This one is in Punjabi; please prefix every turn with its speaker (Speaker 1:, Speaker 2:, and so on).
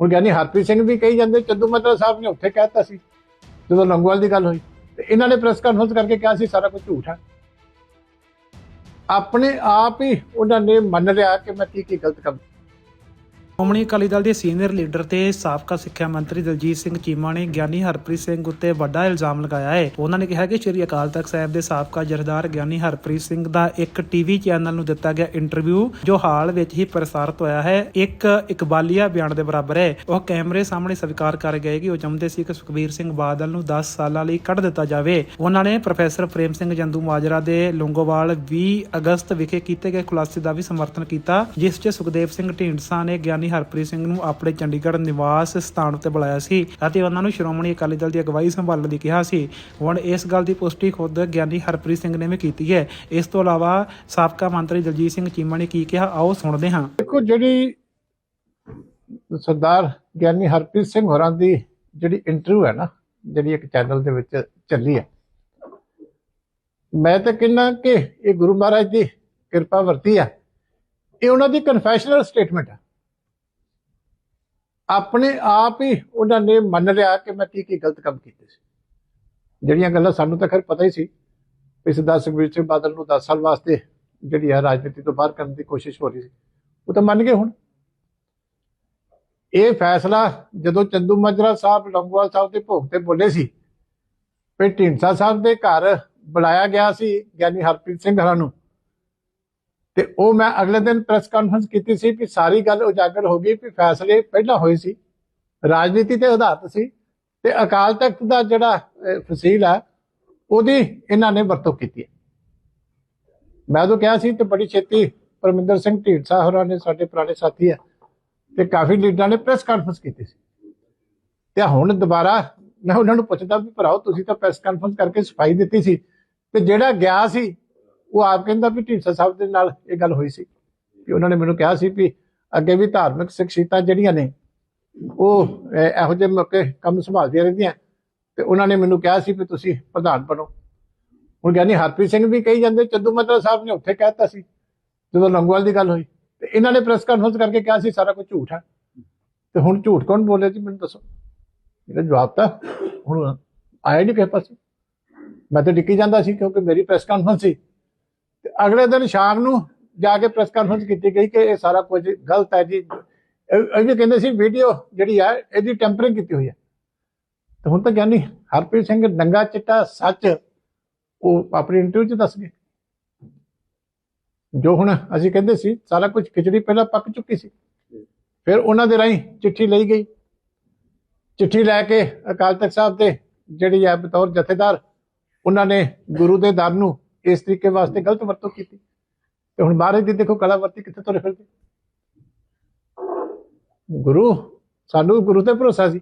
Speaker 1: ਹੁਣ ਗਿਆਨੀ ਹਰਪ੍ਰੀਤ ਸਿੰਘ ਵੀ ਕਹੀ ਜਾਂਦੇ, ਚੰਦੂ ਮਾਜਰਾ ਸਾਹਿਬ ਨੇ ਉੱਥੇ ਕਹਿਤਾ ਸੀ, ਜਦੋਂ ਲੰਗੋਵਾਲ ਦੀ ਗੱਲ ਹੋਈ। ਤੇ ਇਹਨਾਂ ਨੇ ਪ੍ਰੈਸ ਕਾਨਫਰੰਸ ਕਰਕੇ ਕਿਹਾ ਸੀ, ਸਾਰਾ ਕੁਝ ਝੂਠ ਹੈ ਆਪਣੇ ਆਪ ਹੀ ਉਹਨਾਂ ਨੇ ਮੰਨ ਲਿਆ ਕਿ ਮੈਂ ਕੀ ਕੀ ਗਲਤ ਕੰਮ
Speaker 2: ਸ਼੍ਰੋਮਣੀ ਅਕਾਲੀ ਦਲ ਦੇ ਸੀਨੀਅਰ ਲੀਡਰ ਤੇ ਸਾਬਕਾ ਸਿੱਖਿਆ ਮੰਤਰੀ ਦਲਜੀਤ ਸਿੰਘ ਚੀਮਾ ਨੇ ਗਿਆਨੀ ਹਰਪ੍ਰੀਤ ਸਿੰਘ ਉੱਤੇ ਵੱਡਾ ਇਲਜ਼ਾਮ ਲਗਾਇਆ ਹੈ। ਉਹਨਾਂ ਨੇ ਕਿਹਾ ਕਿ ਸ਼੍ਰੀ ਅਕਾਲ ਤਖਤ ਸਾਹਿਬ ਦੇ ਸਾਬਕਾ ਜਥੇਦਾਰ ਗਿਆਨੀ ਹਰਪ੍ਰੀਤ ਸਿੰਘ ਦਾ ਇੱਕ ਟੀਵੀ ਚੈਨਲ ਨੂੰ ਦਿੱਤਾ ਗਿਆ ਇੰਟਰਵਿਊ, ਜੋ ਹਾਲ ਵਿੱਚ ਹੀ ਪ੍ਰਸਾਰਿਤ ਹੋਇਆ ਹੈ। ਇੱਕ ਇਕਬਾਲੀਆ ਬਿਆਨ ਦੇ ਬਰਾਬਰ ਹੈ। ਉਹ ਕੈਮਰੇ ਸਾਹਮਣੇ ਸਵੀਕਾਰ ਕਰ ਗਏ ਕਿ ਉਹ ਚਾਹੁੰਦੇ ਸੀ ਕਿ ਸੁਖਬੀਰ ਸਿੰਘ ਬਾਦਲ ਨੂੰ 10 ਸਾਲਾਂ ਲਈ ਕੱਢ ਦਿੱਤਾ ਜਾਵੇ। ਉਹਨਾਂ ਨੇ ਪ੍ਰੋਫੈਸਰ ਪ੍ਰੇਮ ਸਿੰਘ ਜੰਦੂ ਮਾਜਰਾ ਦੇ ਲੋਂਗੋਵਾਲ 20 ਅਗਸਤ ਵਿਖੇ ਕੀਤੇ ਗਏ ਖੁਲਾਸੇ ਦਾ ਵੀ ਸਮਰਥਨ ਕੀਤਾ, ਜਿਸ 'ਚ ਸੁਖਦੇਵ ਸਿੰਘ ਢੀਂਡਸਾ ਨੇ ਗਿਆਨੀ ਹਰਪ੍ਰੀਤ ਸਿੰਘ ਨੂੰ ਆਪਣੇ ਚੰਡੀਗੜ੍ਹ ਨਿਵਾਸ ਸਥਾਨ ਉੱਤੇ ਬੁਲਾਇਆ ਸੀ ਅਤੇ ਉਹਨਾਂ ਨੂੰ ਸ਼੍ਰੋਮਣੀ ਅਕਾਲੀ ਦਲ ਦੀ ਅਗਵਾਈ ਸੰਭਾਲਣ ਦੀ ਕਿਹਾ ਸੀ। ਹੁਣ ਇਸ ਗੱਲ ਦੀ ਪੁਸ਼ਟੀ ਖੁਦ ਗਿਆਨੀ ਹਰਪ੍ਰੀਤ ਸਿੰਘ ਨੇ ਵੀ ਕੀਤੀ ਹੈ। ਇਸ ਤੋਂ ਇਲਾਵਾ ਸਾਬਕਾ ਮੰਤਰੀ ਦਲਜੀਤ ਸਿੰਘ ਚੀਮਾ ਨੇ ਕੀ ਕਿਹਾ, ਆਓ ਸੁਣਦੇ ਹਾਂ।
Speaker 1: ਦੇਖੋ, ਜਿਹੜੀ ਸਰਦਾਰ ਗਿਆਨੀ ਹਰਪ੍ਰੀਤ ਸਿੰਘ ਹੋਰਾਂ ਦੀ ਜਿਹੜੀ ਇੰਟਰਵਿਊ ਹੈ ਨਾ, ਜਿਹੜੀ ਇੱਕ ਚੈਨਲ ਦੇ ਵਿੱਚ ਚੱਲੀ ਹੈ, ਮੈਂ ਤਾਂ ਕਹਿੰਦਾ ਕਿ ਇਹ ਗੁਰੂ ਮਹਾਰਾਜ ਦੀ ਕਿਰਪਾ ਵਰਤੀ ਹੈ। ਇਹ ਉਹਨਾਂ ਦੀ ਕਨਫੈਸ਼ਨਲ ਸਟੇਟਮੈਂਟ ਹੈ। ਆਪਣੇ ਆਪ ਹੀ ਉਹਨਾਂ ਨੇ ਮੰਨ ਲਿਆ ਕਿ ਮੈਂ ਕੀ ਕੀ ਗਲਤ ਕੰਮ ਕੀਤੇ ਸੀ। ਜਿਹੜੀਆਂ ਗੱਲਾਂ ਸਾਨੂੰ ਤਾਂ ਖੈਰ ਪਤਾ ਹੀ ਸੀ ਵੀ ਸਰਦਾਰ ਸੁਖਬੀਰ ਸਿੰਘ ਬਾਦਲ ਨੂੰ 10 ਸਾਲ ਵਾਸਤੇ ਜਿਹੜੀ ਹੈ ਰਾਜਨੀਤੀ ਤੋਂ ਬਾਹਰ ਕਰਨ ਦੀ ਕੋਸ਼ਿਸ਼ ਹੋ ਰਹੀ ਸੀ, ਉਹ ਤਾਂ ਮੰਨ ਗਏ ਹੁਣ। ਇਹ ਫੈਸਲਾ ਜਦੋਂ ਚੰਦੂ ਮਾਜਰਾ ਸਾਹਿਬ, ਲੰਗੋਵਾਲ ਸਾਹਿਬ ਦੇ ਭੋਗ ਤੇ ਬੋਲੇ ਸੀ ਵੀ ਢੀਂਡਸਾ ਸਾਹਿਬ ਦੇ ਘਰ ਬੁਲਾਇਆ ਗਿਆ ਸੀ ਗਿਆਨੀ ਹਰਪ੍ਰੀਤ ਸਿੰਘ ਹਰਾਂ ਨੂੰ। ਤੇ ਉਹ ਮੈਂ ਅਗਲੇ ਦਿਨ ਪ੍ਰੈਸ ਕਾਨਫਰੰਸ ਕੀਤੀ ਸੀ ਕਿ ਸਾਰੀ ਗੱਲ ਉਜਾਗਰ ਹੋ ਗਈ ਕਿ ਫੈਸਲੇ ਪਹਿਲਾਂ ਹੋਏ ਸੀ। ਰਾਜਨੀਤੀ ਤੇ ਆਧਾਰਿਤ ਸੀ ਤੇ ਅਕਾਲ ਤਖਤ ਦਾ ਜਿਹੜਾ ਫਸੀਲ ਹੈ, ਉਹਦੀ ਇਹਨਾਂ ਨੇ ਵਰਤੋਂ ਕੀਤੀ ਹੈ। ਮੈਂ ਉਦੋਂ ਕਿਹਾ ਸੀ ਤੇ ਬੜੀ ਛੇਤੀ ਪਰਮਿੰਦਰ ਸਿੰਘ ਢੀਂਡਸਾ ਹੋਰਾਂ ਨੇ, ਸਾਡੇ ਪੁਰਾਣੇ ਸਾਥੀ ਆ ਤੇ ਕਾਫੀ ਲੀਡਰਾਂ ਨੇ ਪ੍ਰੈਸ ਕਾਨਫਰੰਸ ਕੀਤੀ ਸੀ। ਤੇ ਹੁਣ ਦੁਬਾਰਾ ਮੈਂ ਉਹਨਾਂ ਨੂੰ ਪੁੱਛਦਾ ਵੀ ਭਰਾਓ, ਤੁਸੀਂ ਤਾਂ ਪ੍ਰੈਸ ਕਾਨਫਰੰਸ ਕਰਕੇ ਸਫ਼ਾਈ ਦਿੱਤੀ ਸੀ ਤੇ ਜਿਹੜਾ ਗਿਆ ਸੀ ਉਹ ਆਪ ਕਹਿੰਦਾ ਵੀ ਢੀਂਡਸਾ ਸਾਹਿਬ ਦੇ ਨਾਲ ਇਹ ਗੱਲ ਹੋਈ ਸੀ ਕਿ ਉਹਨਾਂ ਨੇ ਮੈਨੂੰ ਕਿਹਾ ਸੀ ਵੀ ਅੱਗੇ ਵੀ ਧਾਰਮਿਕ ਸ਼ਖਸੀਅਤਾਂ ਜਿਹੜੀਆਂ ਨੇ, ਉਹ ਇਹੋ ਜਿਹੇ ਮੌਕੇ ਕੰਮ ਸੰਭਾਲਦੀਆਂ ਰਹਿੰਦੀਆਂ। ਤੇ ਉਹਨਾਂ ਨੇ ਮੈਨੂੰ ਕਿਹਾ ਸੀ ਵੀ ਤੁਸੀਂ ਪ੍ਰਧਾਨ ਬਣੋ। ਹੁਣ ਗਿਆਨੀ ਹਰਪ੍ਰੀਤ ਸਿੰਘ ਵੀ ਕਹੀ ਜਾਂਦੇ, ਚੰਦੂ ਮਾਜਰਾ ਸਾਹਿਬ ਨੇ ਉੱਥੇ ਕਹਿਤਾ ਸੀ, ਜਦੋਂ ਲੰਗੋਵਾਲ ਦੀ ਗੱਲ ਹੋਈ। ਤੇ ਇਹਨਾਂ ਨੇ ਪ੍ਰੈਸ ਕਾਨਫਰੰਸ ਕਰਕੇ ਕਿਹਾ ਸੀ, ਸਾਰਾ ਕੁਝ ਝੂਠ ਹੈ ਤੇ ਹੁਣ ਝੂਠ ਕੌਣ ਬੋਲੇ ਜੀ, ਮੈਨੂੰ ਦੱਸੋ। ਇਹਦਾ ਜਵਾਬ ਤਾਂ ਹੁਣ ਆਇਆ ਨਹੀਂ ਕਿਸੇ ਪਾਸੇ। ਮੈਂ ਤਾਂ ਡਿੱਕੀ ਜਾਂਦਾ ਸੀ, ਕਿਉਂਕਿ ਮੇਰੀ ਪ੍ਰੈਸ ਕਾਨਫਰੰਸ ਸੀ। ਅਗਲੇ ਦਿਨ ਸ਼ਾਮ ਨੂੰ ਜਾ ਕੇ ਪ੍ਰੈਸ ਕਾਨਫਰੰਸ ਕੀਤੀ ਗਈ ਕਿ ਇਹ ਸਾਰਾ ਕੁਝ ਗਲਤ ਹੈ ਜੀ। ਇਹ ਵੀ ਕਹਿੰਦੇ ਸੀ ਵੀਡੀਓ ਜਿਹੜੀ ਹੈ, ਇਹਦੀ ਟੈਂਪਰਿੰਗ ਕੀਤੀ ਹੋਈ ਹੈ। ਤੇ ਹੁਣ ਤਾਂ ਗਿਆਨੀ ਹਰਪ੍ਰੀਤ ਸਿੰਘ ਨੰਗਾ ਚਿੱਟਾ ਸੱਚ, ਉਹ ਆਪਣੀ ਇੰਟਰਵਿਊ 'ਚ ਦੱਸ ਗਏ। ਜੋ ਹੁਣ ਅਸੀਂ ਕਹਿੰਦੇ ਸੀ, ਸਾਰਾ ਕੁਝ ਖਿਚੜੀ ਪਹਿਲਾਂ ਪੱਕ ਚੁੱਕੀ ਸੀ। ਫਿਰ ਉਹਨਾਂ ਦੇ ਰਾਹੀਂ ਚਿੱਠੀ ਲਈ ਗਈ। ਚਿੱਠੀ ਲੈ ਕੇ ਅਕਾਲ ਤਖਤ ਸਾਹਿਬ ਦੇ ਜਿਹੜੀ ਹੈ ਬਤੌਰ ਜਥੇਦਾਰ, ਉਹਨਾਂ ਨੇ ਗੁਰੂ ਦੇ ਦਰ ਨੂੰ ਇਸ ਤਰੀਕੇ ਵਾਸਤੇ ਗਲਤ ਵਰਤੋਂ ਕੀਤੀ। ਤੇ ਹੁਣ ਮਹਾਰਾਜ ਦੀ ਦੇਖੋ ਕਲਾ ਵਰਤੀ ਕਿੱਥੇ ਤੁਰੇ ਫਿਰਦੇ। ਗੁਰੂ, ਸਾਨੂੰ ਗੁਰੂ ਤੇ ਭਰੋਸਾ ਸੀ।